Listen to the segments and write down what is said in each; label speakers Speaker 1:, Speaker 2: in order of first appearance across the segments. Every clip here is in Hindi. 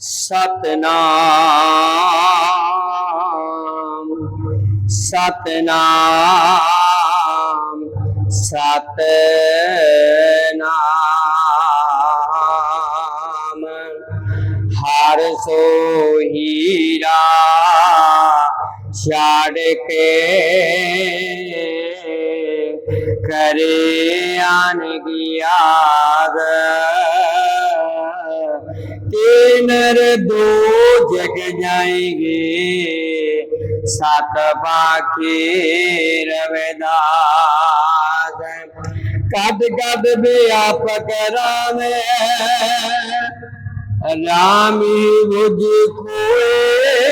Speaker 1: ਸਤਨਾਮ ਸਤਨਾਮ ਸਤਨਾਮ। ਹਰ ਸੋਹੀਰਾ ਛਾੜ ਕੇ ਕਰੇ ਆਨ ਗਿਆਦ तीनर दो जग जाएँगे। सात बाकी रविदास। कद कद व्यापक राम राम ही बुझ कोए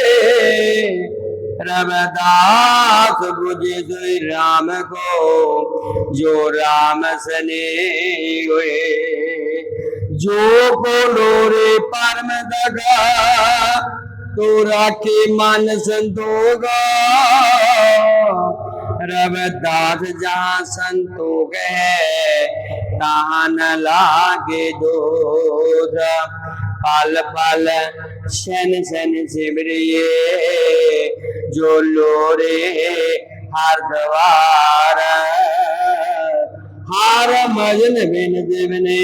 Speaker 1: रविदास राम को। जो राम सने हुए। जो बोलो रे परम दगा तो राखे मन संतोगा। रविदास जहाँ संतोग है तहाँ न लागे दोष पल पल शन शन सिमरिए, जो लोरे हर द्वार। हार मजन बिन दिवने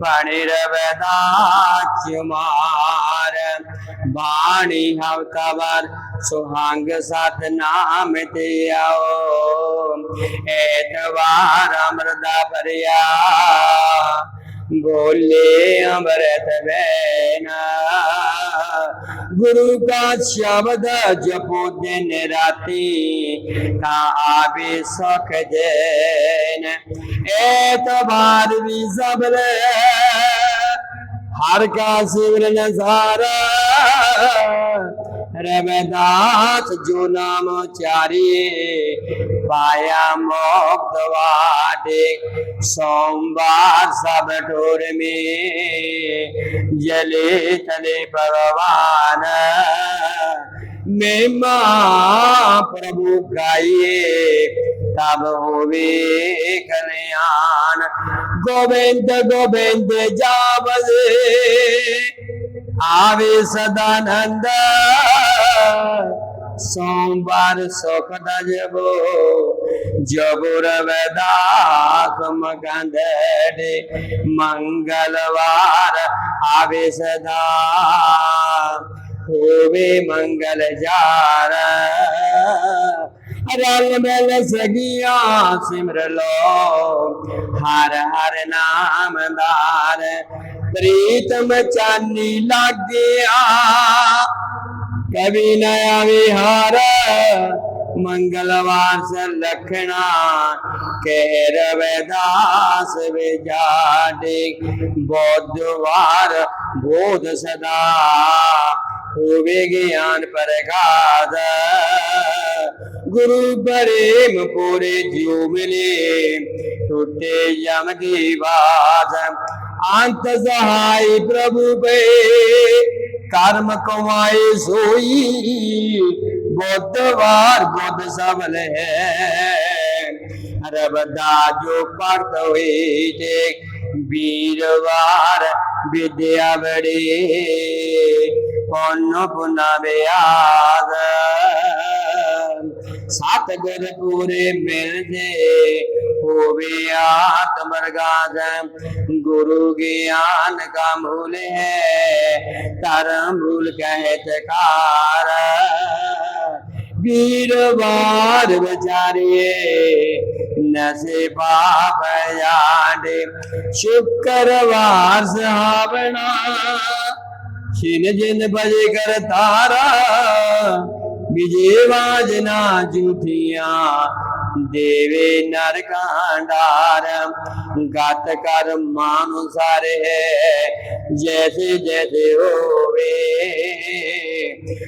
Speaker 1: पाणी रवदाच मार। बाणी हवतावर सुहांग सत नाम आओ एतवार अमृता परिया बोले अमृत बैना। गुरु का शब्द जपो दिन राती ता आवे सुख जैन एतबार भी सबल हर का शिवर नज़ारा। रविदास जो नाम चारिए पाया मोक्ष वाटे। सोमवार सब ठोर में जले तले भगवान। में माँ प्रभु गाइए तब होवे कल्याण गोविंद गोविंद जावजे आवे सदानंद। सोमवार सुखद जबो जबुर वेदास मगंधे मंगलवार आवे सदा। होवे मंगल जार। रंग मेल सगिया सिमर लो हर हर नाम दार प्रीतम चानी लाग्या। कवि नया विहार। मंगलवार से लखना। कह रविदास विजाडे। बौद्धवार बोध सदा। ज्ञान प्रगाध गुरु प्रेम पूरे जीव मिले, टूटे यम की बात। अंत सहाय प्रभु पे, कर्म कमाए सोई बुद्धवार बुद्ध सबल है। रबदा जो पढ़त हुई वीरवार विद्या बड़े पुण्य पुण्य ब्याद सात गुर पूरे मिलते होवे आत्मर्गाद गुरु ज्ञान का मूल है, धर्म मूल कहत कार। वीरवार बेचारिए नसे पाप याडे। शुक्रवार सहावना छिन जिन भज कर तारा विजय वाजना जूठिया देवे नर कांडार गात कर मानुसार है, जैसे जैसे होवे।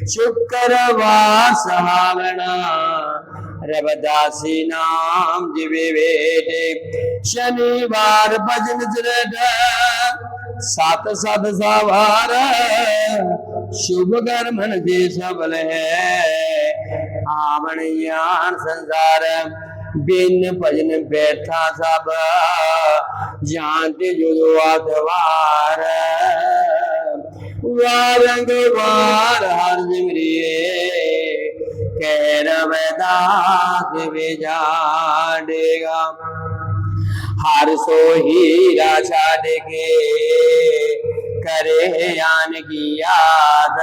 Speaker 1: शुक्रवार सहावना, रवदासी नाम जिवे बेटे शनिवार भजन सात सात सावार। शुभ कर मन के सबल है। आवण ज्ञान संसार। बिन भजन बैठा सब। जानते जुदो अदवार वारंग वार हर सिमरिए कैरव दास बेजा देगा ਵਿਜਾੜੇਗਾ ਹਰ ਸੋਹੀਰਾ ਛੱਡ ਕੇ ਕਰੇ ਆਨ ਕੀ ਯਾਦ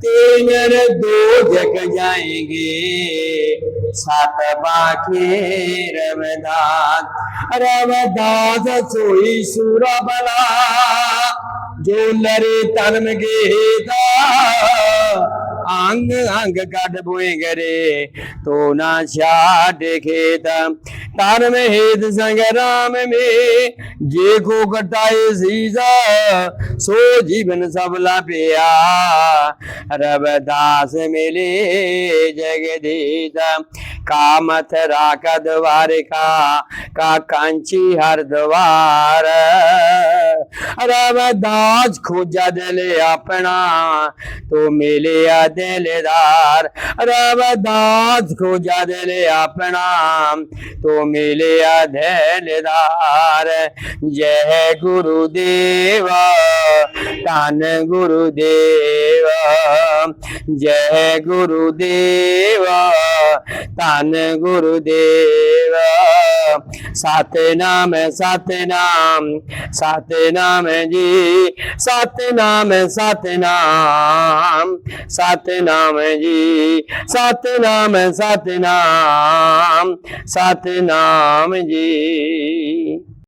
Speaker 1: तीन दो जग जाएंगे सात बाके रमदास रमदास सोई सूरा बला जो लरे तनम गेदा अंग अंग गड बोए गरे तो ना छाट खेत तन में हेत संग्राम में। जे को कटाए सीजा सो जीवन पिया। रवदास मिले जगदीश कामथ राक द्वारिका का कांची हर द्वार रवदास खोजा दिल अपना तो मिले दिलदार रवदास खोजा दिल अपना तो मिले दिलदार जय गुरुदेव धन गुरुदेव ਜੈ ਗੁਰੂ ਦੇਵਾ ਧੰਨ ਗੁਰੂ ਦੇਵਾ ਸਤਨਾਮ ਸਤਨਾਮ ਸਤਨਾਮ ਜੀ, ਸਤਨਾਮ ਸਤਨਾਮ ਸਤਨਾਮ ਜੀ, ਸਤਨਾਮ ਸਤਨਾਮ ਸਤਨਾਮ ਜੀ।